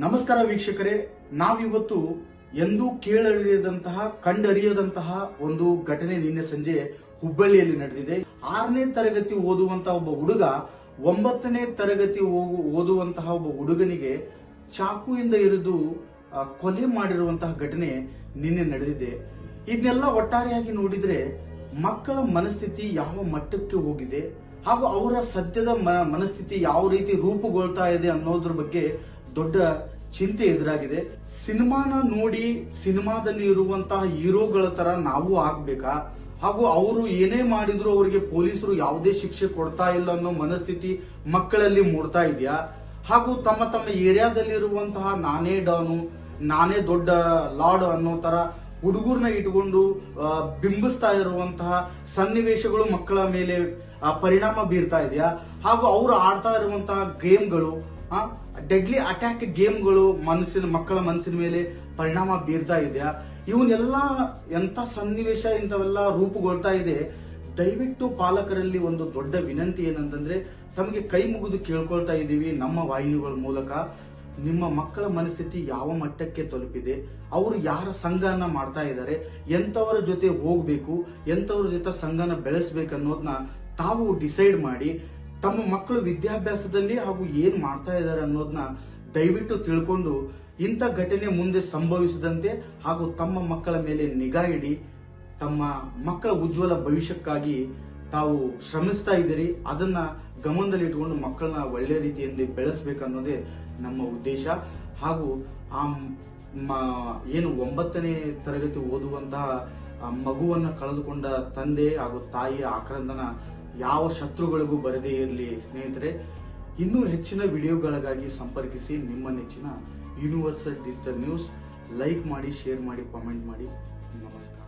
ನಮಸ್ಕಾರ ವೀಕ್ಷಕರೇ, ನಾವಿವತ್ತು ಎಂದೂ ಕೇಳರಿಯದಂತಹ, ಕಂಡರಿಯದಂತಹ ಒಂದು ಘಟನೆ ನಿನ್ನೆ ಸಂಜೆ ಹುಬ್ಬಳ್ಳಿಯಲ್ಲಿ ನಡೆದಿದೆ. ಆರನೇ ತರಗತಿ ಓದುವಂತಹ ಒಬ್ಬ ಹುಡುಗ, ಒಂಬತ್ತನೇ ತರಗತಿ ಓದುವಂತಹ ಒಬ್ಬ ಹುಡುಗನಿಗೆ ಚಾಕುವಿಂದ ಇರಿದು ಕೊಲೆ ಮಾಡಿರುವಂತಹ ಘಟನೆ ನಿನ್ನೆ ನಡೆದಿದೆ. ಇದನ್ನೆಲ್ಲ ಒಟ್ಟಾರೆಯಾಗಿ ನೋಡಿದ್ರೆ ಮಕ್ಕಳ ಮನಸ್ಥಿತಿ ಯಾವ ಮಟ್ಟಕ್ಕೆ ಹೋಗಿದೆ ಹಾಗೂ ಅವರ ಸದ್ಯದ ಮನಸ್ಥಿತಿ ಯಾವ ರೀತಿ ರೂಪುಗೊಳ್ತಾ ಇದೆ ಅನ್ನೋದ್ರ ಬಗ್ಗೆ ದೊಡ್ಡ ಚಿಂತೆ ಎದುರಾಗಿದೆ. ಸಿನಿಮಾನ ನೋಡಿ ಸಿನಿಮಾದಲ್ಲಿ ಇರುವಂತಹ ಹೀರೋಗಳ ತರ ನಾವು ಆಗ್ಬೇಕಾ? ಹಾಗೂ ಅವರು ಏನೇ ಮಾಡಿದ್ರು ಅವರಿಗೆ ಪೊಲೀಸರು ಯಾವುದೇ ಶಿಕ್ಷೆ ಕೊಡ್ತಾ ಇಲ್ಲ ಅನ್ನೋ ಮನಸ್ಥಿತಿ ಮಕ್ಕಳಲ್ಲಿ ಮೂಡ್ತಾ ಇದೆಯಾ? ಹಾಗೂ ತಮ್ಮ ತಮ್ಮ ಏರಿಯಾದಲ್ಲಿರುವಂತಹ ನಾನೇ ಡಾನು, ನಾನೇ ದೊಡ್ಡ ಲಾರ್ಡ್ ಅನ್ನೋ ತರ ಹುಡುಗರನ್ನ ಇಟ್ಕೊಂಡು ಬಿಂಬಿಸ್ತಾ ಇರುವಂತಹ ಸನ್ನಿವೇಶಗಳು ಮಕ್ಕಳ ಮೇಲೆ ಪರಿಣಾಮ ಬೀರ್ತಾ ಇದೆಯಾ? ಹಾಗೂ ಅವರು ಆಡ್ತಾ ಇರುವಂತಹ ಗೇಮ್ಗಳು ಡೆಡ್ಲಿ ಅಟ್ಯಾಕ್ ಗೇಮ್ಗಳು ಮನಸ್ಸಿನ, ಮಕ್ಕಳ ಮನಸ್ಸಿನ ಮೇಲೆ ಪರಿಣಾಮ ಬೀರ್ತಾ ಇದೆಯಾ? ಇವನ್ನೆಲ್ಲ ಎಂತ ಸನ್ನಿವೇಶ ಇಂಥವೆಲ್ಲ ರೂಪುಗೊಳ್ತಾ ಇದೆ? ದಯವಿಟ್ಟು ಪಾಲಕರಲ್ಲಿ ಒಂದು ದೊಡ್ಡ ವಿನಂತಿ ಏನಂತಂದ್ರೆ, ತಮಗೆ ಕೈ ಮುಗಿದು ಕೇಳ್ಕೊಳ್ತಾ ಇದ್ದೀವಿ ನಮ್ಮ ವಾಹಿನಿಗಳ ಮೂಲಕ. ನಿಮ್ಮ ಮಕ್ಕಳ ಮನಸ್ಥಿತಿ ಯಾವ ಮಟ್ಟಕ್ಕೆ ತಲುಪಿದೆ, ಅವರು ಯಾರ ಸಂಘನ ಮಾಡ್ತಾ ಇದ್ದಾರೆ ಎಂತವರ ಜೊತೆ ಹೋಗಬೇಕು, ಎಂಥವ್ರ ಜೊತೆ ಸಂಘನ ಬೆಳೆಸ್ಬೇಕು ಅನ್ನೋದನ್ನ ತಾವು ಡಿಸೈಡ್ ಮಾಡಿ, ತಮ್ಮ ಮಕ್ಕಳು ವಿದ್ಯಾಭ್ಯಾಸದಲ್ಲಿ ಹಾಗೂ ಏನ್ ಮಾಡ್ತಾ ಇದ್ದಾರೆ ಅನ್ನೋದನ್ನ ದಯವಿಟ್ಟು ತಿಳ್ಕೊಂಡು ಇಂಥ ಘಟನೆ ಮುಂದೆ ಸಂಭವಿಸದಂತೆ ಹಾಗೂ ತಮ್ಮ ಮಕ್ಕಳ ಮೇಲೆ ನಿಗಾ ಇಡಿ, ತಮ್ಮ ಮಕ್ಕಳ ಉಜ್ವಲ ಭವಿಷ್ಯಕ್ಕಾಗಿ ತಾವು ಶ್ರಮಿಸ್ತಾ ಇದ್ದೀರಿ, ಅದನ್ನ ಗಮನದಲ್ಲಿಟ್ಕೊಂಡು ಮಕ್ಕಳನ್ನ ಒಳ್ಳೆ ರೀತಿಯಲ್ಲಿ ಬೆಳೆಸ್ಬೇಕನ್ನೋದೇ ನಮ್ಮ ಉದ್ದೇಶ. ಹಾಗೂ ಆ ಏನು ಒಂಬತ್ತನೇ ತರಗತಿ ಓದುವಂತಹ ಮಗುವನ್ನ ಕಳೆದುಕೊಂಡ ತಂದೆ ಹಾಗೂ ತಾಯಿಯ ಆಕ್ರಂದನ ಯಾವ ಶತ್ರುಗಳಿಗೂ ಬರದೇ ಇರಲಿ ಸ್ನೇಹಿತರೆ, ಇನ್ನೂ ಹೆಚ್ಚಿನ ವಿಡಿಯೋಗಳಿಗಾಗಿ ಸಂಪರ್ಕಿಸಿ ನಿಮ್ಮ ನೆಚ್ಚಿನ ಯೂನಿವರ್ಸಲ್ ಡಿಜಿಟಲ್ ನ್ಯೂಸ್ ಲೈಕ್ ಮಾಡಿ ಶೇರ್ ಮಾಡಿ ಕಾಮೆಂಟ್ ಮಾಡಿ. ನಮಸ್ಕಾರ.